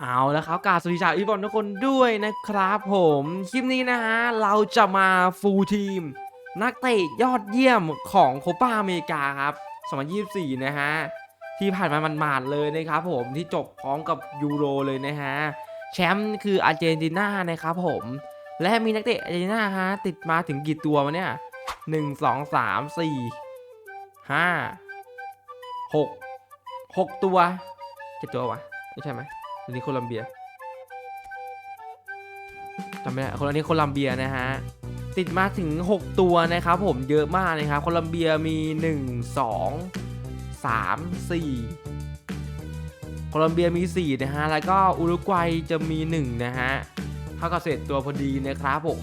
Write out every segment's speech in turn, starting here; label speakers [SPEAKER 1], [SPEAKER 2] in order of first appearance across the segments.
[SPEAKER 1] เอาแล้วครับกาสวัสดีชาวอีบอลทุกคนด้วยนะครับผมคลิปนี้นะฮะเราจะมาฟูลทีม นักเตะยอดเยี่ยมของโคปาอเมริกาครับ 2024 นะฮะที่ผ่านมามันมาดๆเลยนะครับผมที่จบพร้อมกับยูโรเลยนะฮะแชมป์คืออาร์เจนตินานะครับผม และมีนักเตะอาร์เจนตินาฮะติดมาถึงกี่ตัววะเนี่ยหนึ่งสองสามสี่ห้าหกหกตัวเจ็ดตัววะไม่ใช่ไหม อันนี้โคลัมเบียจำไม่ได้คนอันนี้โคลัมเบียนะฮะ ติดมาถึง 6 ตัวนะครับผมเยอะมากนะครับโคลัมเบียมี 1 2 3 4โคลัมเบียมี 4 นะฮะ แล้วก็อุรุกวัยจะมี 1 นะฮะเท่ากับเศษตัวพอดีนะครับผม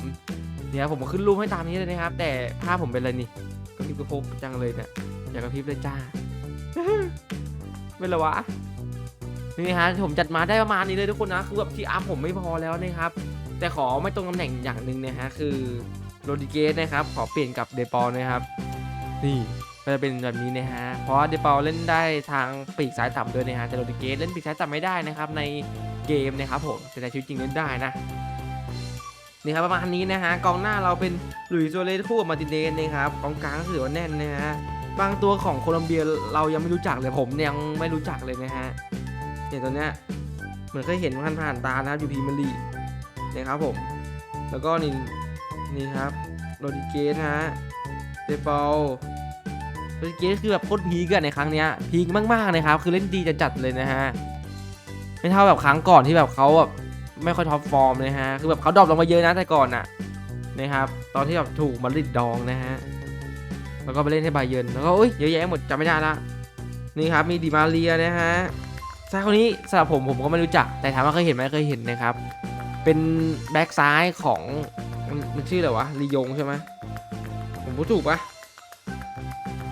[SPEAKER 1] เนี่ยผมขึ้นรูปให้ตามนี้เลยนะครับ แต่ภาพผมเป็นอะไรนี่กระพริบกระพบจังเลยเนี่ยอยากกระพริบเลยจ้า เป็นไรวะ นี่ฮะผมจัดมาได้ประมาณนี้เลยทุกคนนะคือแบบที่อาร์มผมไม่พอแล้วนะครับ แต่ขอไม่ตรงตำแหน่งอย่างหนึ่งนะฮะคือโรดิเกสนะครับ ขอเปลี่ยนกับเดปอลนะครับ นี่ก็จะเป็นแบบนี้นะฮะ เพราะเดปอลเล่นได้ทางปีกซ้ายต่ำด้วยนะฮะแต่โรดิเกสเล่นปีกซ้ายต่ำไม่ได้นะครับ ในเกมนะครับผมแต่ในชีวิตจริงเล่นได้นะนี่ครับประมาณนี้นะฮะกองหน้าเราเป็นหลุยส์โซเลสคู่กับมาติเนสนะครับกองกลางก็ถือว่าแน่นนะฮะบางตัวของโคลัมเบียเรายังไม่รู้จักเลยผมยังไม่รู้จักเลยนะฮะ เนี่ยตัวเนี้ยเหมือนเคยเห็นผ่านผ่านตานะครับอยู่พีมียร์ลีกนะครับผม แล้วก็นี่นี่ครับโรดิเกสฮะเดปอลโรดิเกสคือแบบโคตรพีกันในครั้งเนี้ยพีคมากๆนะครับ คือเล่นดีจะจัดเลยนะฮะไม่เท่าแบบครั้งก่อนที่แบบเขาแบบไม่ค่อยท็อปฟอร์มเลยฮะคือแบบเขาดรอปลงมาเยอะนะแต่ก่อนน่ะนะครับ ตอนที่แบบถูกมาริดดองนะฮะแล้วก็ไปเล่นให้บาเยินแล้วก็อุ้ยเยอะแยะหมดจำไม่ได้ละนี่ครับมีดิมาเรียนะฮะ ซ้ายคนนี้สำหรับผมผมก็ไม่รู้จัก แต่ถามว่าเคยเห็นไหมเคยเห็นนะครับ เป็นแบ็กซ้ายของมันมันชื่ออะไรวะลียงใช่ไหมผมพูดถูกปะ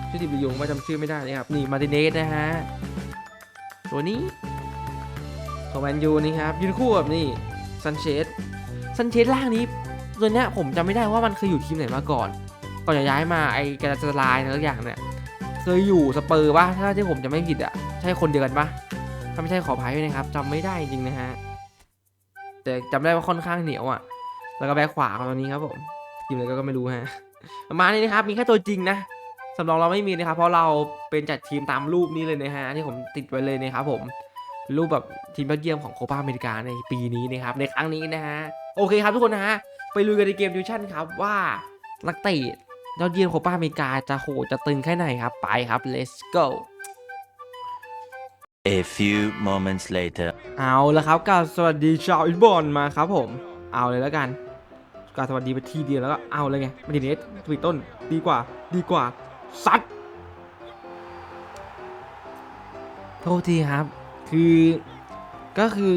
[SPEAKER 1] ชื่อดิบลียงว่าจำชื่อไม่ได้เลยครับ นี่มาติเนสนะฮะ ตัวนี้ของแมนยูนี่ครับยืนคู่กับนี่ซันเชสซันเชสล่างนี้ตัวเนี้ยผมจำไม่ได้ว่ามันเคยอยู่ทีมไหนมาก่อน ก่อนจะย้ายมาไอ้กาลาตาลายอะไรสักอย่างเนี่ยเคยอยู่สเปอร์ปะถ้าที่ผมจะไม่ผิดอะใช่คนเดียวกันปะาไม่ใช่ขออภัยด้วยนะครับจำไม่ได้จริงๆนะฮะแต่จำได้ว่าค่อนข้างเหนียวอะ แล้วก็แบ็คขวาของตัวนี้ครับผมทีมอะไรก็ไม่รู้ฮะประมาณนี้นะครับมีแค่ตัวจริงนะสำรองเราไม่มีนะครับ เพราะเราเป็นจัดทีมตามรูปนี้เลยนะฮะที่ผมติดไว้เลยนะครับผมรูปแบบทีมยอดเยี่ยมของโคปาอเมริกาในปีนี้นะครับในครั้งนี้นะฮะโอเคครับทุกคนนะฮะไปลุยกันในเกมดิวชั่นครับว่านักเตะยอดเยี่ยมโคปาอเมริกาจะโหดจะตึงแค่ไหนครับไปครับ let's go
[SPEAKER 2] A few moments later.
[SPEAKER 1] เอาแล้วครับกาบสวัสดีชาวอินบอลมาครับผม เอาเลยแล้วกันกาบสวัสดีไปทีเดียวแล้วก็เอาเลยไงมาทีนี้ทวีต้นดีกว่า ดีกว่าซัดโทษทีครับ คือก็คือ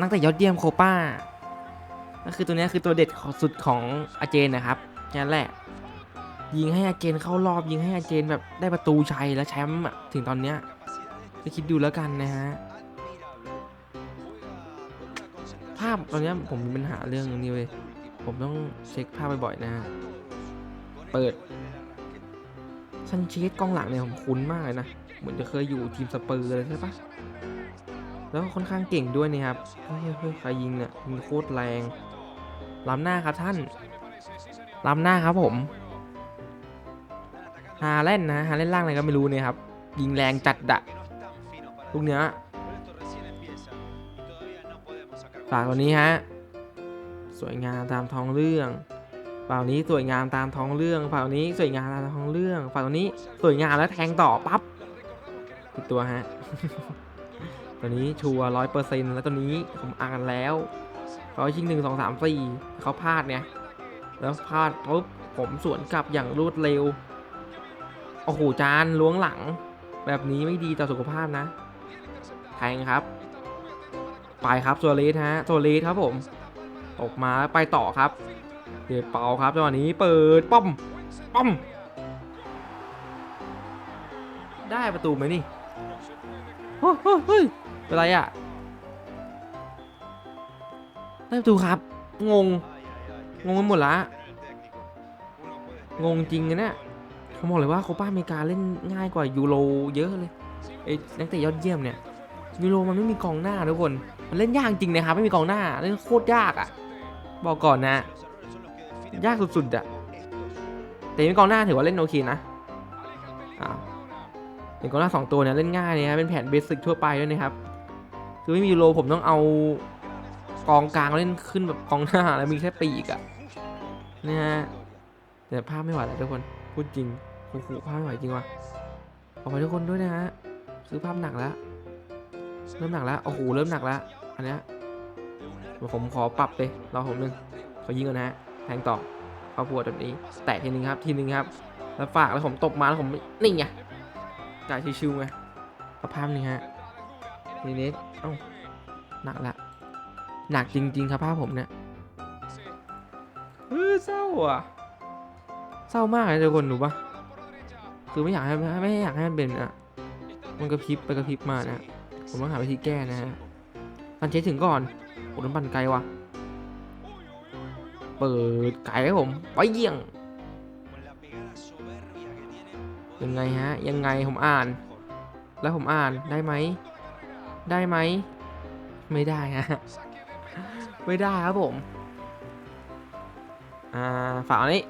[SPEAKER 1] นักแต่ยอดเยี่ยมโคป้า ก็คือตัวนี้คือตัวเด็ดของสุดของอาเจนนะครับนั้นแหละ ยิงให้อาเจนเข้ารอบยิงให้อาเจนแบบได้ประตูชัยและแชมป์ถึงตอนเนี้ย ไปคิดดูแล้วกันนะฮะ ภาพตอนนี้ผมมีปัญหาเรื่องนี้เว้ย ผมต้องเช็คภาพบ่อยๆนะฮะเปิดซันเชสกล้องหลังเนี่ยผมคุ้นมากเลยนะ เหมือนจะเคยอยู่ทีมสเปอร์เลยใช่ปะแล้วก็ค่อนข้างเก่งด้วยนะครับเฮ้ยเฮ้ยใครยิงเนี่ยยิงโคตรแรงล้ำหน้าครับท่านล้ำหน้าครับผม ฮาเล่นนะฮาเล่นล่างอะไรก็ไม่รู้เนี่ยครับ ยิงแรงจัดดะ ลูกเนี้ยฝากตัวนี้ฮะ สวยงามตามท้องเรื่องฝั่งนี้สวยงามตามท้องเรื่องฝั่งนี้สวยงามตามท้องเรื่องฝั่งนี้สวยงามแล้วแทงต่อปั๊บติดตัวฮะ ตัวนี้ชัวร้อยเปอร์เซ็นต์แล้วตัวนี้ผมอ่านแล้วเขาชิงหนึ่งสองสามสี่เขาพลาดเนี่ยแล้วพลาดปุ๊บผมสวนกลับอย่างรวดเร็ว โอ้โหจานล้วงหลัง แบบนี้ไม่ดีต่อสุขภาพนะแทงครับ ไปครับตัวเลสฮะตัวเลสครับผมออกมาไปต่อครับเดเปาครับจังหวะนี้เปิดป้อมป้อม ได้ประตูไหมนี่เฮ้ยเฮ้ยเฮ้ยเป็นไรอะได้ประตูครับ งง งงกันหมดละงงจริงนะเนี่ยผมบอกเลยว่าโคปาอเมริกาเล่นง่ายกว่ายูโรเยอะเลยไอ้นักเตะยอดเยี่ยมเนี่ย ยูโรมันไม่มีกองหน้าทุกคน มันเล่นยากจริงนะครับไม่มีกองหน้าเล่นโคตรยากอะ่ะ บอกก่อนนะ ยากสุดๆอะ่ะ แต่มีกองหน้าถือว่าเล่นโอเคนะอ้าวเป็นกองหน้าสองตัวเนี่ยเล่นง่ายเลยครับเป็นแผนเบสิกทั่วไปด้วยนะครับคือไม่มีโรผมต้องเอากองกลางเล่นขึ้นแบบกองหน้าแล้วมีแค่ปีกอะนะฮะแต่ภาพไม่ไหวแล้วทุกคนพูดจริงโอ้โหภาพไม่ไหวจริงว่ะขอไปทุกคนด้วยนะฮะคือภาพหนักแล้ว เริ่มหนักแล้วโอ้โหเริ่มหนักแล้วอันนี้ผมขอปรับเลยรอผมหนึ่งขอยิงก่อนนะฮะแทงต่อเข้าพวแบบนี้ แตะทีนึงครับทีนึงครับ แล้วฝากแล้วผมตบมาแล้วผมนี่ไงจ่ายชิวๆไงเอาภาพนึงฮะนี่นิดเอ้าหนักละหนักจริง ๆ ครับภาพผมเนี่ยเออเศร้าอะเศร้ามากเลยทุกคนรู้ปะคือไม่อยากให้ไม่อยากให้มันเป็นอะมันกระพริบไปกระพริบมานะ ผมต้องหาวิธีแก้นะฮะปันเชสถึงก่อนโอ้น้ำปั่นไกลว่ะ เปิดไกลให้ผม ไปเยี่ยง ยังไงฮะ ยังไงผมอ่าน แล้วผมอ่านได้ไหม ได้ไหม ไม่ได้ฮะ ไม่ได้ครับผม อ่าฝากอันนี้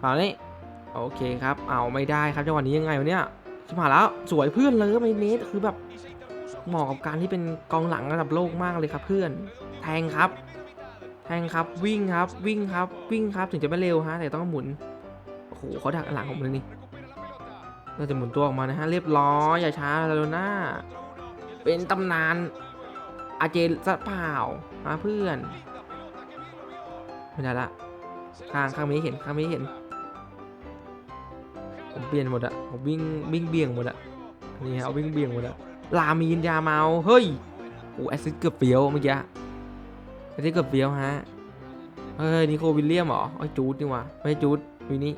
[SPEAKER 1] ฝากอันนี้ โอเคครับ เอาไม่ได้ครับจังหวะนี้ยังไงวะเนี่ย ชิบหาแล้วสวยเพื่อนเลยไมเนสคือแบบเหมาะกับการที่เป็นกองหลังระดับโลกมากเลยครับเพื่อน แทงครับ แทงครับวิ่งครับวิ่งครับวิ่งครับถึงจะไม่เร็วฮะแต่ต้องหมุนโอ้โหเขาดักหลังผมเลยนี่เราจะหมุนตัวออกมานะฮะเรียบร้อยอย่าช้าแล้วนะเป็นตำนานอาเจนสะเปล่ามาเพื่อนไม่ได้ละข้างข้างไม่เห็นข้างไม่เห็น ผมเปลี่ยนหมดอะผมวิ่งวิ่งเบี่ยงหมดอะนี่ฮะเอาวิ่งเบี่ยงหมดอะลามีนยาเมาเฮ้ยโอ้แอซิสเกือบเฟียวเมื่อกี้แอซิสเกือบเฟียวฮะเฮ้ยนิโควิลเลียมเหรอไอ้จูดนี่ว่าไม่ใช่จูดวินี่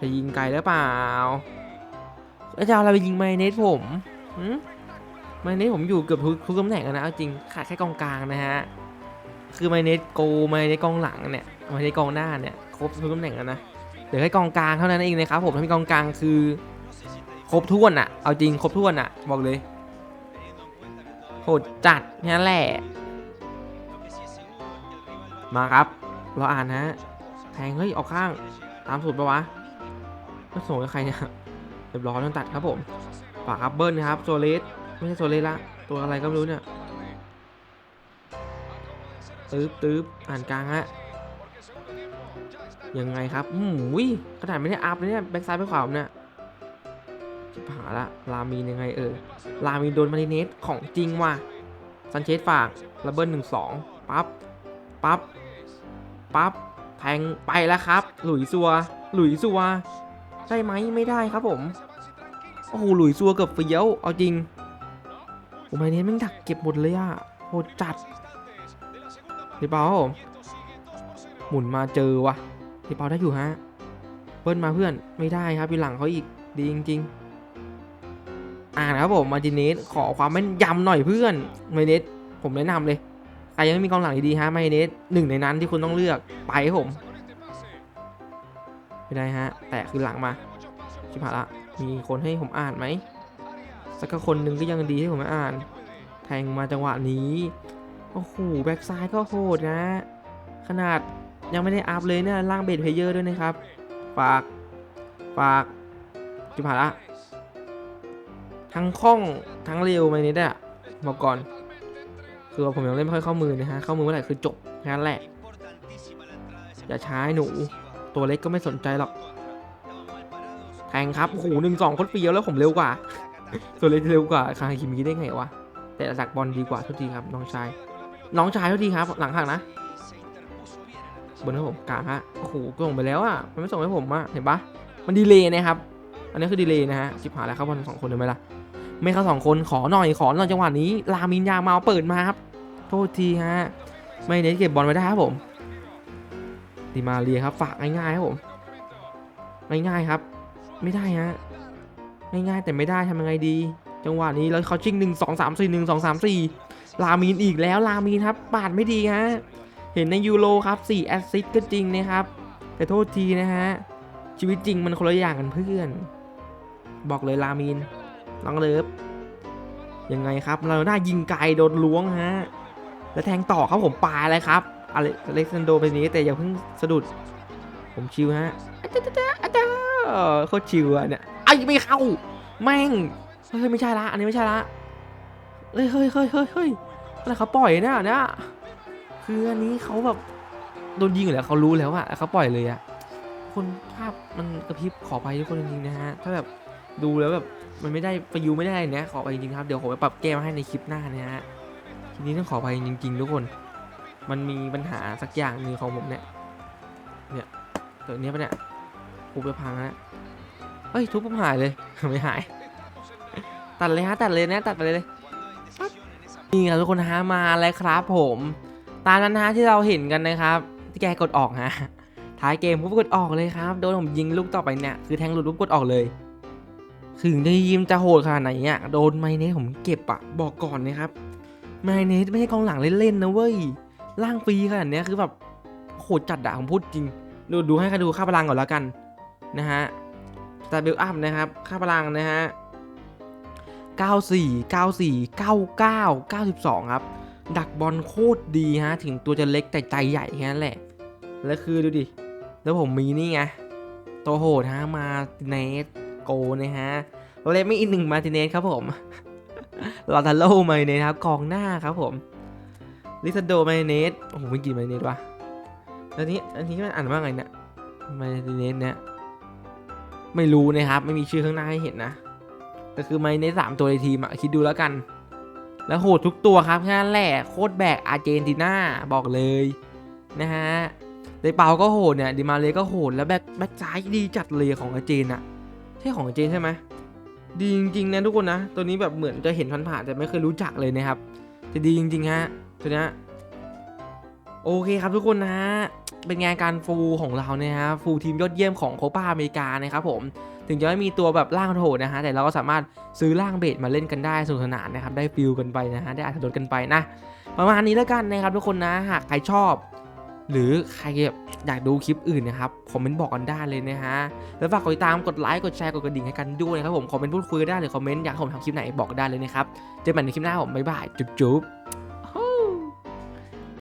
[SPEAKER 1] จะยิงไกลแล้วเปล่าแล้วจะเอาอะไรไปยิงไมเนสผมหืมไมเนสผมอยู่เกือบทุกทุกตำแหน่งนะเอาจริงขาดแค่กองกลางนะฮะคือไมเนสโกไมเนสกองหลังเนี่ยไมเนสกองหน้าเนี่ยครบทุกตำแหน่งแล้วนะ เหลือแค่กองกลางเท่านั้นเองนะครับผมถ้ามีกองกลางคือครบถ้วนอะเอาจริงครบถ้วนอะบอกเลยโหดจัดแค่แหละ มาครับเราอ่านนะแทงเฮ้ยออกข้างตามสูตรปะวะไม่ส่งกับใครเนี่ยเรียบร้อยต้องตัดครับผมฝากครับเบิ้ลนะครับโซเลสไม่ใช่โซเลสละตัวอะไรก็ไม่รู้เนี่ยตืบตืบอ่านกลางฮะ ยังไงครับ อืมวิขนาดไม่ได้อัพเลยเนี่ย แบ็กซ้ายไปขวาเนี่ยชิบหาละลามีนยังไงเออลามีโดนมาริเนสของจริงว่ะ ซันเชสฝากระเบิลหนึ่งสองปั๊บ ปั๊บ ปั๊บ แทงไปแล้วครับ หลุยซัว หลุยซัว ได้ไหมไม่ได้ครับผม โอ้โห หลุยซัวเกือบเฟี้ยว เอาจริงโอ้มาริเนสแม่งดักเก็บหมดเลยอะโหดจัดเดี๋ยวเปล่าครับผม หมุนมาเจอว่ะพี่เปาได้อยู่ฮะเบิ้ลมาเพื่อนไม่ได้ครับพี่หลังเขาอีกดีจริงๆ อ่านครับผมมาจิเนสขอความแม่นยำหน่อยเพื่อนมาเนสผมแนะนำเลยใครยังไม่มีกองหลังดีๆฮะมาเนสหนึ่งในนั้นที่คุณต้องเลือกไปผมไม่ได้ฮะแต่คือหลังมาชิบหายละมีคนให้ผมอ่านไหมสักคนหนึ่งก็ยังดีให้ผมอ่าน แทงมาจังหวะนี้โอ้โหแบ็กซ้ายก็โหดนะ ขนาด ยังไม่ได้อัพเลยเนี่ยร่างเบสเพลเยอร์ด้วยนะครับ ฝาก ฝากจิผ่าละทั้งคล่องทั้งเร็วไปนิดอะบอกก่อน คือว่าผมยังเล่นไม่ค่อยเข้ามือนะฮะ เข้ามือเมื่อไหร่คือจบแค่นั้นแหละ อย่าช้าให้หนู ตัวเล็กก็ไม่สนใจหรอกแทงครับโอ้โหหนึ่งสองคตรเฟี้ยวแล้วผมเร็วกว่า ตัวเล็กเร็วกว่าคาคิมิได้ไงวะ แต่ดักบอลดีกว่าทุกทีครับน้องชาย น้องชายทุกทีครับ หลังห่างนะ บนให้ผมกลางฮะโอ้โหส่งไปแล้วอะมันไม่ส่งให้ผมอะเห็นปะมันดีเลย์นะครับอันนี้คือดีเลย์นะฮะชิบหายแล้วเข้าบอลสองคนเลยไหมล่ะไม่เข้าสองคนขอหน่อยขอหน่อยจังหวะนี้ลามินยาเมาเปิดมาครับโทษทีฮะไม่เน้นเก็บบอลไว้ได้ครับผมดีมาเรียครับฝากง่ายๆครับผมง่ายๆครับ ไม่ได้ฮะง่ายๆแต่ไม่ได้ทำยังไงดี จังหวะนี้แล้วเขาชิงหนึ่งสองสามสี่หนึ่งสองสามสี่ลามีนอีกแล้วลามีนครับปาดไม่ดีฮะ เห็นในยูโรครับ4แอสซิสก็จริงนะครับ แต่โทษทีนะฮะ ชีวิตจริงมันคนละอย่างกันเพื่อน บอกเลยลามีนน้องเลิฟยังไงครับ เราหน้ายิงไกลโดนล้วงฮะ แล้วแทงต่อครับผมปลาเลยครับอเล็กอเล็กซานโดเป็นนี้แต่อย่าเพิ่งสะดุด ผมชิวฮะอาจารย์อาจารย์โคตรชิวอะเนี่ยไอ้ไม่เข้า แม่ง เฮ้ยไม่ใช่ละ อันนี้ไม่ใช่ละ เฮ้ยเฮ้ยเฮ้ยเฮ้ยเฮ้ยอะไรเขาปล่อยเนี่ยเนี่ย คืออันนี้เขาแบบโดนยิงอยู่แล้วเขารู้แล้วอะเขาปล่อยเลยอะคนภาพมันกระพริบขอไปทุกคนจริงๆนะฮะถ้าแบบดูแล้วแบบมันไม่ได้ประยุกต์ไม่ได้เนี่ยขอไปจริงๆครับเดี๋ยวผมไปปรับแก้มาให้ในคลิปหน้านะฮะทีนี้ต้องขอไปจริง ๆ ทุกคน มันมีปัญหาสักอย่างนึงของผมเนี่ยเนี่ยตัวเนี้ยปะเนี่ยทุบไปพังแล้วเฮ้ยทุบปุ๊บหายเลยไม่หาย ตัดเลยฮะตัดเลยนะตัดไปเลยนี่ครับทุกคนฮะมาแล้วครับผม ตามนั้นฮะที่เราเห็นกันนะครับ ที่แกกดออกฮะท้ายเกมปุ๊บกดออกเลยครับ โดนผมยิงลูกต่อไปเนี่ยคือแทงหลุดปุ๊บกดออกเลยถึงได้ยิมจะโหดขนาดไหนอะโดนไมเนสผมเก็บอะบอกก่อนนะครับไมเนสไม่ใช่กองหลังเล่นๆนะเว้ยล่างฟรีขนาดเนี้ยคือแบบโหดจัดอะผมพูดจริง ดูดูให้กันดูค่าพลังก่อนแล้วกันนะฮะสตาร์บิลอัพนะครับค่าพลังนะฮะ94 94 99 92 ครับ ดักบอลโคตรดีฮะ ถึงตัวจะเล็กแต่ใจใหญ่แค่นั้นแหละ แล้วคือดูดิ แล้วผมมีนี่ไง ตัวโหดฮะ มาติเนสโกนะฮะเราเล่นไม่อีกหนึ่งมาติเนสครับผมลอตาโลมาเนสครับกองหน้าครับผม ลิซาโดมาเนสโอ้โหไม่กี่มาเนสวะแล้วนี้อันนี้มันอ่านว่าไงเนี่ยมาติเนสเนี่ยไม่รู้นะครับ ไม่มีชื่อข้างหน้าให้เห็นนะแต่คือมาในสามตัวในทีมอะคิดดูแล้วกัน แล้วโหดทุกตัวครับแค่นั้นแหละโคตรแบกอาร์เจนตินาบอกเลยนะฮะเดเปาก็โหดเนี่ยดิมาเลก็โหดแล้วแบ็คแบ็คซ้ายดีจัดเลยของอาร์เจนอะใช่ของอาร์เจนใช่ไหมดีจริงๆนะทุกคนนะ ตัวนี้แบบเหมือนจะเห็นผ่านๆแต่ไม่เคยรู้จักเลยนะครับจะดีจริงๆฮะตัวนี้โอเคครับทุกคนนะฮะเป็นงานการฟูลของเราเนี่ยฮะฟูลทีมยอดเยี่ยมของโคปาอเมริกานะครับผม ถึงจะไม่มีตัวแบบร่างโหดนะฮะแต่เราก็สามารถซื้อร่างเบสมาเล่นกันได้สนุกสนานนะครับได้ฟิลกันไปนะฮะได้อัธรสกันไปนะประมาณนี้แล้วกันนะครับทุกคนนะหากใครชอบ หรือใครอยากดูคลิปอื่นนะครับคอมเมนต์บอกกันได้เลยนะฮะแล้วฝากกดติดตามกดไลค์กดแชร์กดกระดิ่งให้กันด้วยนะครับผมคอมเมนต์พูดคุยได้หรือคอมเมนต์อยากให้ผมทำคลิปไหนบอกได้เลยนะครับเจอกันในคลิปหน้าผมบ๊ายบายจุ๊บ